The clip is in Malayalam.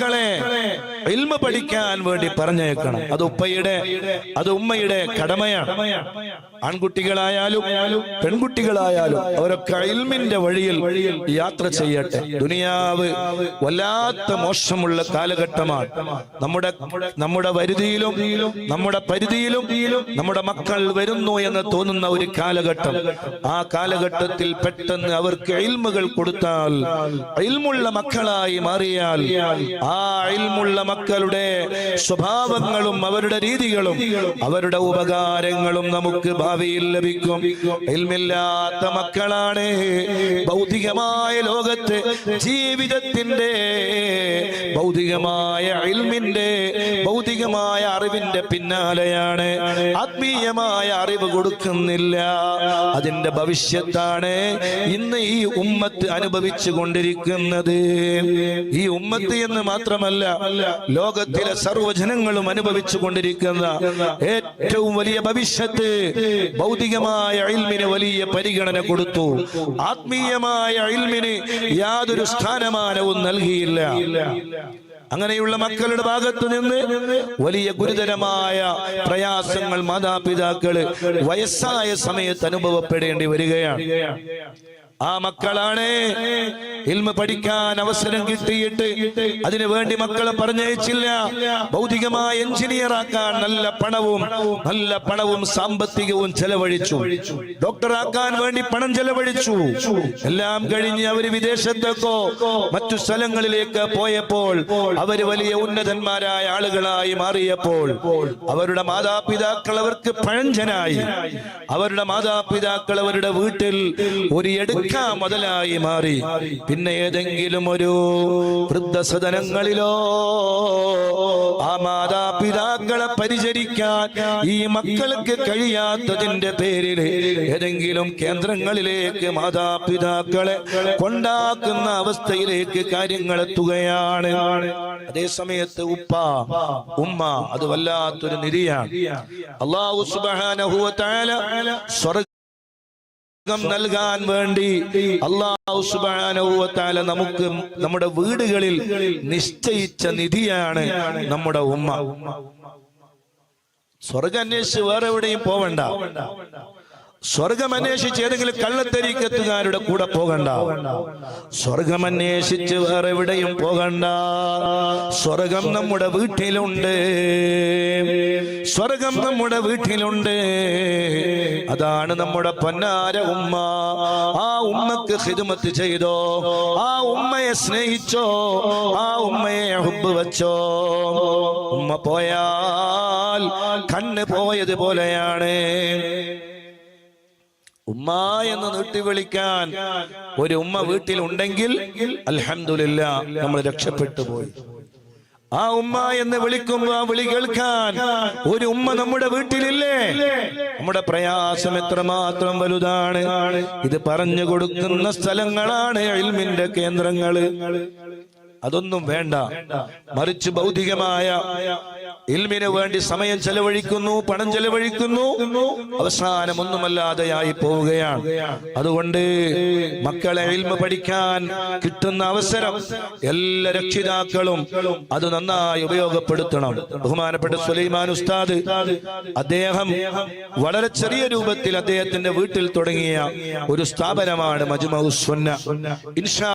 മക്കളെ ഇൽമ പഠിക്കാൻ വേണ്ടി പറഞ്ഞേക്കണം. അത് ഉപ്പയുടെ അത് ഉമ്മയുടെ കടമയാണ്. ആൺകുട്ടികളായാലും പെൺകുട്ടികളായാലും അവരൊക്കെ ഇൽമിന്റെ വഴിയിൽ യാത്ര ചെയ്യട്ടെ. ദുനിയാവ് വല്ലാത്ത മോശമുള്ള കാലഘട്ടമാണ്. നമ്മുടെ നമ്മുടെ വരുതിയിലും നമ്മുടെ പരിധിയിലും നമ്മുടെ മക്കൾ വരുന്നു എന്ന് തോന്നുന്ന ഒരു കാലഘട്ടം. ആ കാലഘട്ടത്തിൽ പെട്ടെന്ന് അവർക്ക് ഇൽമുകൾ കൊടുത്താൽ ഇൽമുള്ള മക്കളായി മാറിയാൽ ആ ഇൽമുള്ള മക്കളുടെ സ്വഭാവങ്ങളും അവരുടെ രീതികളും അവരുടെ ഉപകാരങ്ങളും നമുക്ക് ഭാവിയിൽ ലഭിക്കും. ഇൽമില്ലാത്ത മക്കളാണ് ഭൗതികമായ ലോകത്ത് ജീവിതത്തിന്റെ ഭൗതികമായ ഇൽമിന്റെ ഭൗതികമായ അറിവിന്റെ പിന്നാലെയാണ്. ആത്മീയമായ അറിവ് കൊടുക്കുന്നില്ല. അതിന്റെ ഭവിഷ്യത്താണ് ഇന്ന് ഈ ഉമ്മത്ത് അനുഭവിച്ചു കൊണ്ടിരിക്കുന്നത്. ഈ ഉമ്മത്ത് എന്ന് മാത്രമല്ല ലോകത്തിലെ സർവജനങ്ങളും അനുഭവിച്ചു കൊണ്ടിരിക്കുന്ന ഏറ്റവും വലിയ ഭവിഷ്യത്ത് ഭൗതികമായ അയൽമിന് വലിയ പരിഗണന കൊടുത്തു. ആത്മീയമായ ഇൽമിന് യാതൊരു സ്ഥാനമാനവും നൽകിയില്ല. അങ്ങനെയുള്ള മക്കളുടെ ഭാഗത്ത് നിന്ന് വലിയ ഗുരുതരമായ പ്രയാസങ്ങൾ മാതാപിതാക്കൾ വയസ്സായ സമയത്ത് അനുഭവപ്പെടേണ്ടി വരികയാണ്. ആ മക്കളാണ്. ഇൽമ പഠിക്കാൻ അവസരം കിട്ടിയിട്ട് അതിനു വേണ്ടി മക്കളെ പറഞ്ഞയച്ചില്ല. ഭൗതികമായ എഞ്ചിനീയർ ആക്കാൻ നല്ല പണവും നല്ല പണവും സാമ്പത്തികവും ചെലവഴിച്ചു. ഡോക്ടറാക്കാൻ വേണ്ടി പണം ചെലവഴിച്ചു. എല്ലാം കഴിഞ്ഞ് അവർ വിദേശത്തേക്കോ മറ്റു സ്ഥലങ്ങളിലേക്ക് പോയപ്പോൾ അവർ വലിയ ഉന്നതന്മാരായ ആളുകളായി മാറിയപ്പോൾ അവരുടെ മാതാപിതാക്കൾ അവർക്ക് പഴഞ്ചനായി. അവരുടെ മാതാപിതാക്കൾ അവരുടെ വീട്ടിൽ ഒരു എടുക്ക മുതലായി മാറി. പിന്നെ ഏതെങ്കിലും ഒരു വൃദ്ധസദനങ്ങളിലോ ആ മാതാപിതാക്കളെ പരിചരിക്കാൻ ഈ മക്കൾക്ക് കഴിയാത്തതിന്റെ പേരിൽ ഏതെങ്കിലും കേന്ദ്രങ്ങളിലേക്ക് മാതാപിതാക്കളെ കൊണ്ടാക്കുന്ന അവസ്ഥയിലേക്ക് കാര്യങ്ങൾ എത്തുകയാണ്. അതേ സമയത്ത് ഉപ്പ ഉമ്മ അത് വല്ലാത്തൊരു നിരിയാണ് അള്ളാഹു സുബ്ഹാനഹു വ തആല സ്വർഗ സ്വർഗം നൽകാൻ വേണ്ടി അള്ളാഹു സുബാനുവത്താല നമുക്ക് നമ്മുടെ വീടുകളിൽ നിശ്ചയിച്ച നിധിയാണ് നമ്മുടെ ഉമ്മ. സ്വർഗം അന്വേഷിച്ച് വേറെ എവിടെയും പോവണ്ട. സ്വർഗം അന്വേഷിച്ച് ഏതെങ്കിലും കള്ളത്തരീക്കത്തുകാരുടെ കൂടെ പോകണ്ട. സ്വർഗം അന്വേഷിച്ച് വേറെ എവിടെയും പോകണ്ട. സ്വർഗം നമ്മുടെ വീട്ടിലുണ്ട്. സ്വർഗം നമ്മുടെ വീട്ടിലുണ്ട്. അതാണ് നമ്മുടെ പൊന്നാര ഉമ്മ. ആ ഉമ്മക്ക് ഹിദുമത്ത് ചെയ്തോ? ആ ഉമ്മയെ സ്നേഹിച്ചോ? ആ ഉമ്മയെ ഹുബ് വച്ചോ? ഉമ്മ പോയാൽ കണ്ണ് പോയതുപോലെയാണ്. ഉമ്മ എന്ന് നീട്ടി വിളിക്കാൻ ഒരു ഉമ്മ വീട്ടിൽ ഉണ്ടെങ്കിൽ അലഹമില്ല നമ്മൾ രക്ഷപ്പെട്ടു പോയി. ആ ഉമ്മ എന്ന് വിളിക്കുമ്പോ ആ വിളി കേൾക്കാൻ ഒരു ഉമ്മ നമ്മുടെ വീട്ടിലില്ലേ? നമ്മുടെ പ്രയാസം എത്രമാത്രം വലുതാണ്? ഇത് പറഞ്ഞു കൊടുക്കുന്ന സ്ഥലങ്ങളാണ് ഇൽമിന്റെ കേന്ദ്രങ്ങൾ. അതൊന്നും വേണ്ട. മറിച്ച് ഭൗതികമായ ഇൽമിന് വേണ്ടി സമയം ചെലവഴിക്കുന്നു പണം ചെലവഴിക്കുന്നു. അവസാനം ഒന്നുമല്ലാതെയായി പോവുകയാണ്. അതുകൊണ്ട് മക്കളെ ഇൽമ പഠിക്കാൻ കിട്ടുന്ന അവസരം എല്ലാ രക്ഷിതാക്കളും അത് നന്നായി ഉപയോഗപ്പെടുത്തണം. ബഹുമാനപ്പെട്ട സുലൈമാൻ ഉസ്താദ് അദ്ദേഹം വളരെ ചെറിയ രൂപത്തിൽ അദ്ദേഹത്തിന്റെ വീട്ടിൽ തുടങ്ങിയ ഒരു സ്ഥാപനമാണ് മജുമൗസ്വന്ന ഇൻഷാ